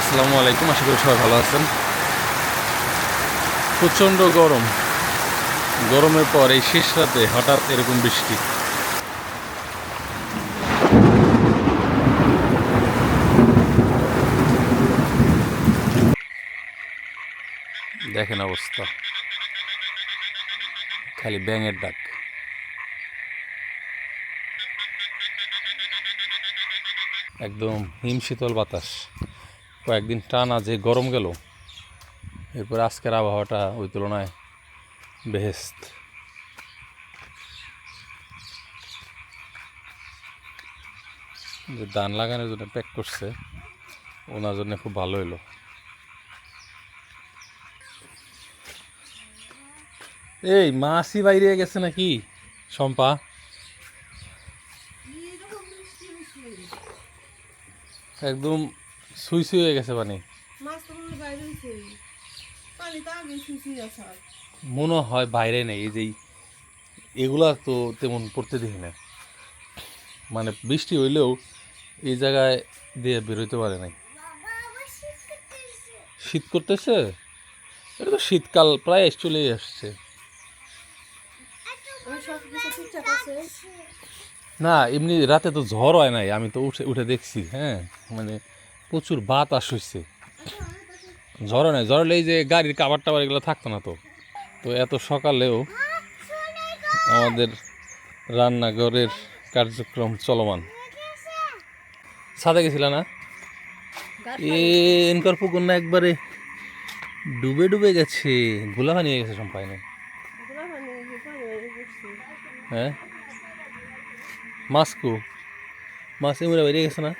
আসসালামু আলাইকুম, আশা করি সবাই ভালো আছেন। প্রচণ্ড গরম। গরমের পর এই শেষ রাতে হঠাৎ এরকম বৃষ্টি। দেখেন অবস্থা। খালি ব্যাঙের ডাক। একদম হিমশীতল বাতাস। কয়েকদিন টানা যে গরম গেল, এরপর আজকের আবহাওয়াটা ওই তুলনায় বেহেস্ত। যে ধান লাগানোর জন্য প্যাক করছে, ওনার জন্য খুব ভালো হলো এই মাসি বাইরে গেছে নাকি, শম্পা? একদম সুই সুই হয়ে গেছে পানি। মাছ তো মনে হয় বাইরে হয়েছে। পানি তো আগে শুষি আছে মনে হয় বাইরে নেই এই যে এগুলা তো তেমন পড়তে দেখি না। মানে বৃষ্টি হইলেও এই জায়গায় দিয়ে বেরোইতে পারে নাই। শীত করতেছে? এটা তো শীতকাল প্রায় চলেই আসছে। না এমনি রাতে তো ঝড় হয় নাই আমি তো উঠে উঠে দেখছি হ্যাঁ। মানে প্রচুর বাতাস হচ্ছে ঝড় হয় নাই ঝড়লে এই যে গাড়ির কাবার টাবার এগুলো থাকতো না তো। তো এত সকালেও আমাদের রান্নাঘরের কার্যক্রম চলমান। সাদা গেছিল না? এ এনকর পুকুর না একবারে ডুবে ডুবে গেছে। গোলা বানিয়ে গেছে সম্পায় না হ্যাঁ? মাছ কো মাছ এমরা বেরিয়ে গেছে না?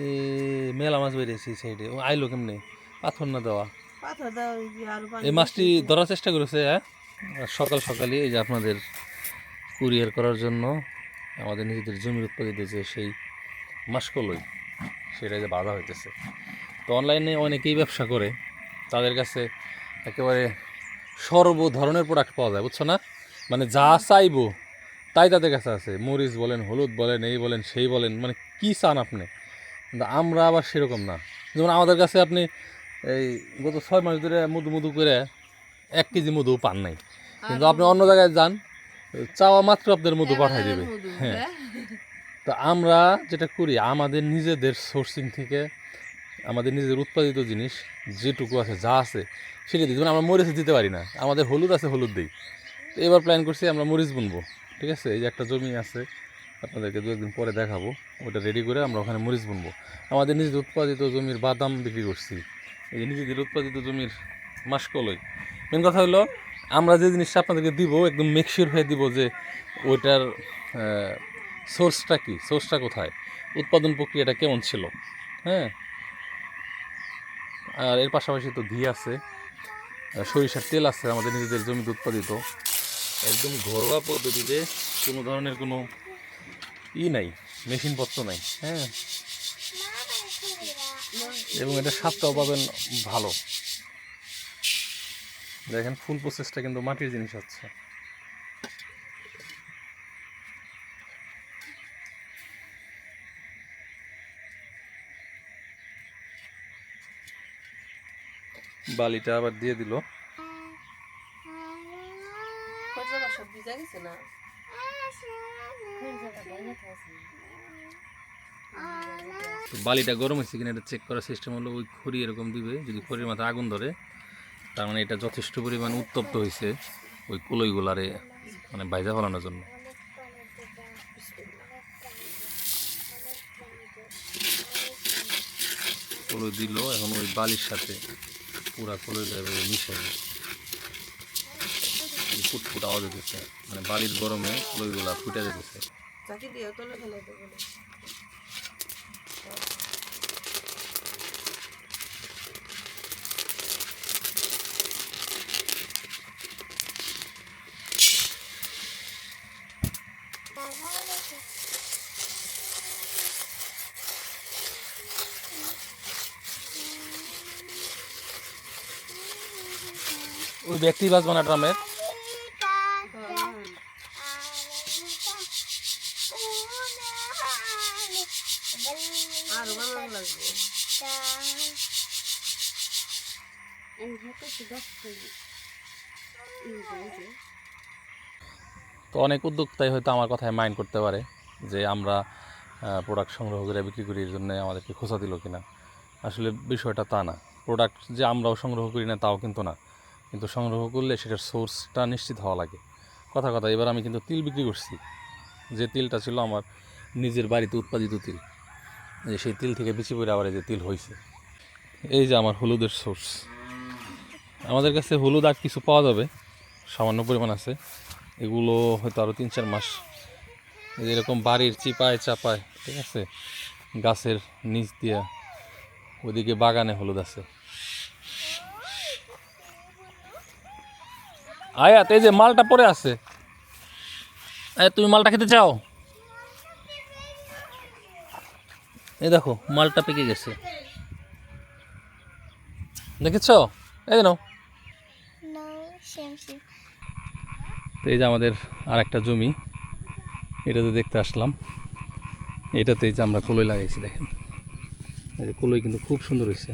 এ মেলা মাছ বেরিয়েছে সাইডে ও আইলো কেমনে? পাথর না দেওয়া? এই মাছটি ধরার চেষ্টা করেছে হ্যাঁ? সকাল সকালে এই যে আপনাদের কুরিয়ার করার জন্য আমাদের নিজেদের জমির উৎপাদিত যে সেই মাসকলই সেটা যে বাধা হইতেছে। তো অনলাইনে অনেকেই ব্যবসা করে তাদের কাছে একেবারে সর্ব ধরনের প্রোডাক্ট পাওয়া যায় বুঝছ না? মানে যা চাইব তাই তাদের কাছে আছে। মরিচ বলেন হলুদ বলেন এই বলেন সেই বলেন মানে কি চান আপনি? কিন্তু আমরা আবার সেরকম না। যেমন আমাদের কাছে আপনি এই গত ছয় মাস ধরে মধু মধু করে এক কেজি মধু পান নাই। কিন্তু আপনি অন্য জায়গায় যান চাওয়া মাত্র আপনাদের মধু পাঠাই দেবে। হ্যাঁ। হ্যাঁ? তো আমরা যেটা করি আমাদের নিজেদের সোর্সিং থেকে আমাদের নিজেদের উৎপাদিত জিনিস যেটুকু আছে যা আছে সেটা দিই। যেমন আমরা মরিচ দিতে পারি না আমাদের হলুদ আছে হলুদ দিই। তো এবার প্ল্যান করছি আমরা মরিচ বুনবো। ঠিক আছে? এই যে একটা জমি আছে, আপনাদেরকে দু একদিন পরে দেখাবো। ওটা রেডি করে আমরা ওখানে মরিচ বুনবো। আমাদের নিজেদের উৎপাদিত জমির বাদাম বিক্রি করছি। এই যে নিজেদের উৎপাদিত জমির মাসকলই। মেন কথা হলো, আমরা যে জিনিসটা আপনাদেরকে দিব, একদম মেকশিওর হয়ে দিব যে ওইটার সোর্সটা কি? সোর্সটা কোথায়? উৎপাদন প্রক্রিয়াটা কেমন ছিল? হ্যাঁ? আর এর পাশাপাশি তো ঘি আছে সরিষার তেল আছে আমাদের নিজেদের জমিতে উৎপাদিত। একদম ঘরোয়া পদ্ধতিতে কোনো ধরনের কোনো ই নাই মেশিনপত্র নাই হ্যাঁ? এবং এটা স্বাদটাও পাবেন ভালো। দেখেন ফুল প্রসেসটা কিন্তু মাটির জিনিস হচ্ছে। বালিটা আবার দিয়ে দিল কোন জায়গা সব গেছে না? বালিটা গরম হয়েছে কিনা এটা চেক করার সিস্টেম হলো ওই খড়ি এরকম দিবে, যদি খড়ির মাথায় আগুন ধরে, তার মানে এটা যথেষ্ট পরিমাণ উত্তপ্ত হয়েছে ওই কলইগুলারে মানে বাইজা ফলানোর জন্য। কলই দিল, এখন ওই বালির সাথে পুরা কলইটা মিশাবে ফুটফুট আওয়াজ হতেছে মানে বালির গরমে কলইগুলা ফুটে যেতেছে। ওই ব্যক্তি বাজবে না ড্রামের হ্যাঁ আরও বানানো লাগবে তো অনেক উদ্যোক্তাই হয়তো আমার কথায় মাইন্ড করতে পারে যে আমরা প্রোডাক্ট সংগ্রহ করে বিক্রি করি এর জন্য আমাদেরকে খোঁচা দিল কিনা। আসলে বিষয়টা তা না। প্রোডাক্ট যে আমরাও সংগ্রহ করি না, তাও কিন্তু না। কিন্তু সংগ্রহ করলে সেটার সোর্সটা নিশ্চিত হওয়া লাগে। কথা কথা, এবার আমি কিন্তু তিল বিক্রি করছি। যে তিলটা ছিল আমার নিজের বাড়িতে উৎপাদিত তিল। যে সেই তিল থেকে বেশি করে আবার যে তিল হয়েছে এই যে আমার হলুদের সোর্স আমাদের কাছে হলুদ আর কিছু পাওয়া যাবে। সামান্য পরিমাণ আছে। এগুলো হয়তো আরও তিন চার মাস এরকম বাড়ির চিপায় চাপায়, ঠিক আছে? গাছের নিচ দিয়া ওদিকে বাগানে হলুদ আছে। আয়াত, এই যে মালটা পরে আছে। আয়াত, তুমি মালটা খেতে চাও? এই দেখো, মালটা পেকে গেছে। দেখেছ? এই নাও. তো এই যে আমাদের আর একটা জমি এটাতে দেখতে আসলাম এটাতে যে আমরা কলই লাগাইছি দেখেন। এই যে কলই কিন্তু খুব সুন্দর হয়েছে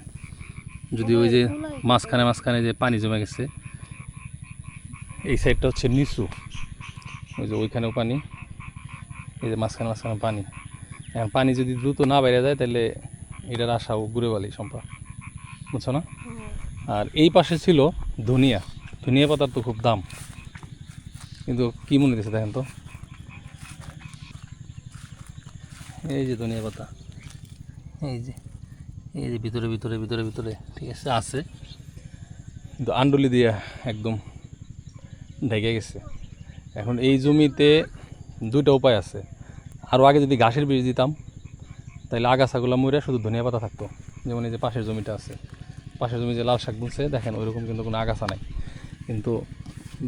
যদি ওই যে মাঝখানে মাঝখানে যে পানি জমে গেছে এই সাইডটা হচ্ছে নিচু। ওই যে ওইখানেও পানি এই যে মাঝখানে মাঝখানে পানি। এখন পানি যদি দ্রুত না বাইরে যায় তাহলে এটার আশাও ঘুরে বালি সম্পা। বুঝছ না? আর এই পাশে ছিল ধনিয়া। ধনিয়া পাতার তো খুব দাম। কিন্তু কি মনে দিচ্ছে দেখেন তো? এই যে ধনিয়া পাতা। এই যে এই যে ভিতরে ভিতরে ভিতরে ভিতরে, ঠিক আছে আছে। কিন্তু আন্ডলি দিয়া একদম ঢেকে গেছে। এখন এই জমিতে দুইটা উপায় আছে। আরও আগে যদি ঘাসের বীজ দিতাম তাহলে আগাছাগুলো মরে শুধু ধনিয়া পাতা থাকতো। যেমন এই যে পাশের জমিটা আছে। পাশের জমি যে লাল শাক বুনছে, দেখেন ওইরকম কিন্তু কোনো আগাছা নাই। কিন্তু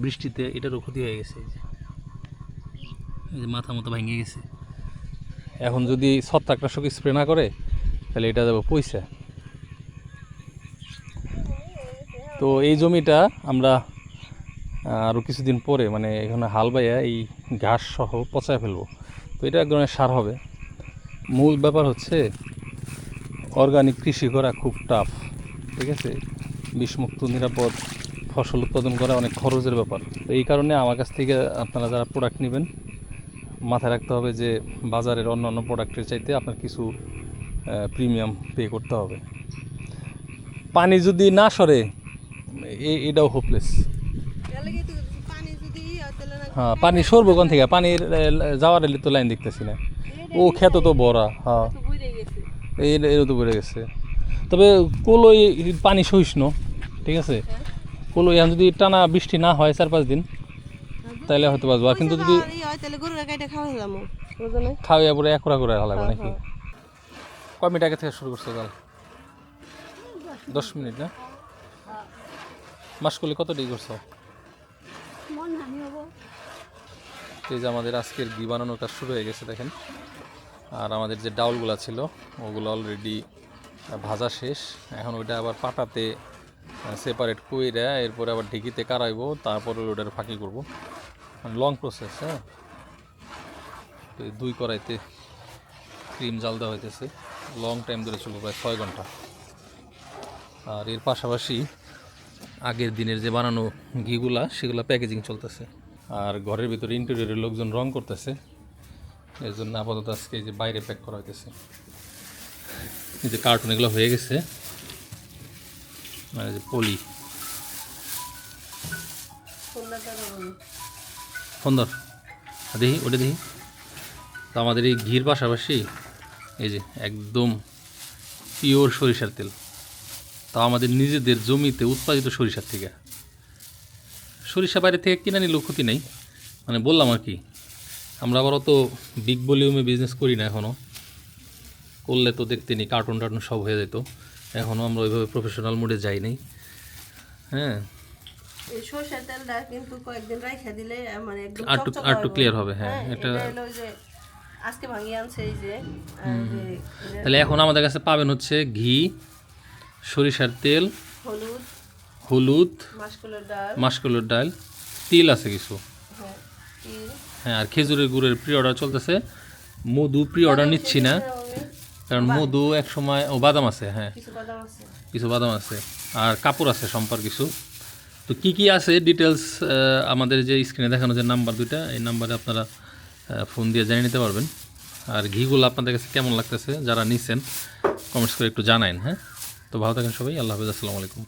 বৃষ্টিতে এটারও ক্ষতি হয়ে গেছে, এই যে। মাথা মতো ভেঙে গেছে। এখন যদি ছত্রাকনাশক স্প্রে না করে, তাহলে এটা যাবে পয়সা। তো এই জমিটা আমরা আরও কিছুদিন পরে মানে এখানে হাল বাইয়া এই ঘাস সহ পচায় ফেলব। তো এটা এক ধরনের সার হবে। মূল ব্যাপার হচ্ছে অর্গানিক কৃষি করা খুব টাফ ঠিক আছে? বিষমুক্ত, নিরাপদ ফসল উৎপাদন করা অনেক খরচের ব্যাপার। তো এই কারণে আমার কাছ থেকে আপনারা যারা প্রোডাক্ট নেবেন, মাথায় রাখতে হবে যে বাজারের অন্য অন্য প্রোডাক্টের চাইতে আপনার কিছু প্রিমিয়াম পে করতে হবে। পানি যদি না সরে এটাও হোপলেস এর হয়, পানি সরবো কোন থেকে? পানির যাওয়ার এলে তো লাইন দেখতেছি না। ও খেত তো বড়া হ্যাঁ। এরও তো বেড়ে গেছে। তবে কলই পানি সহিষ্ণু, ঠিক আছে? কলই এখন যদি টানা বৃষ্টি না হয় চার পাঁচ দিন তাহলে হয়তো বাঁচবো। আর কিন্তু যদি হয় খাওয়া পরে একরা করে হালাবে নাকি? কয় মিনিট আগে থেকে শুরু করছ জাল দশ মিনিট না? মাসকলি কত ডিগ্রি করছ? এই যে আমাদের আজকের ঘি বানানোর কাজ শুরু হয়ে গেছে দেখেন। আর আমাদের যে ডাউলগুলো ছিল ওগুলো অলরেডি ভাজা শেষ। এখন ওইটা আবার পাটাতে সেপারেট কইরা এরপরে আবার ঢেকিতে কারাইবো, তারপরে ওটার ফাঁকি করব। লং প্রসেস হ্যাঁ? দুই কড়াইতে ক্রিম জাল দেওয়া হইতেছে। লং টাইম ধরে চলবে প্রায় ছয় ঘণ্টা। আর এর পাশাপাশি আগের দিনের যে বানানো ঘিগুলা, সেগুলো প্যাকেজিং চলতেছে। আর ঘরের ভিতরে ইন্টেরিয়রের লোকজন রং করতেছে। এর জন্য আপাতত আজকে যে বাইরে প্যাক করা হইতেছে। এই যে কার্টুন এগুলো হয়ে গেছে। মানে পলি। সুন্দর দেখি, ওটা দেখি। তো আমাদের এই ঘির পাশাপাশি এই যে একদম পিওর সরিষার তেল। তা আমাদের নিজেদের জমিতে উৎপাদিত সরিষার থেকে। সরিষা বাইরে থেকে কিনে নিলেও ক্ষতি নেই। মানে বললাম আর কি, আমরা আবার অত বিগ ভলিউমে বিজনেস করি না এখনও করলে তো দেখতে নি কার্টুন টার্টুন সব হয়ে যেত। এখনও আমরা ওইভাবে প্রফেশনাল মোডে যাই নাই। হ্যাঁ। এই সরষের তেলটা কিন্তু কয়েকদিন রাইখা দিলে মানে একদম ক্লিয়ার হবে হ্যাঁ এটা এটা হলো যে আজকে ভাঙিয়ে আনছে এই যে আর যে এটা তাহলে এখন আমাদের কাছে পাবেন হচ্ছে ঘি সরিষার তেল হলুদ হলুদ মাসকলের ডাল। মাসকলের ডাল তিল আছে কিছু। হ্যাঁ হ্যাঁ আর খেজুরের গুড়ের প্রি অর্ডার চলতেছে। মধু প্রি অর্ডার নিচ্ছি না। কারণ মধু এক সময় ও বাদাম আছে হ্যাঁ। কিছু বাদাম আছে। আর কাপড় আছে সম্পর্ক কিছু। তো কি কি আছে ডিটেলস আমাদের যে স্ক্রিনে দেখানো যে নাম্বার দুইটা এই নাম্বারে আপনারা ফোন দিয়ে জানিয়ে নিতে পারবেন। আর ঘিগুলো আপনাদের কাছে কেমন লাগতেছে যারা নিছেন কমেন্টস করে একটু জানাইন হ্যাঁ। তো ভালো থাকেন সবাই আল্লাহ হাফিজ আসসালামু আলাইকুম।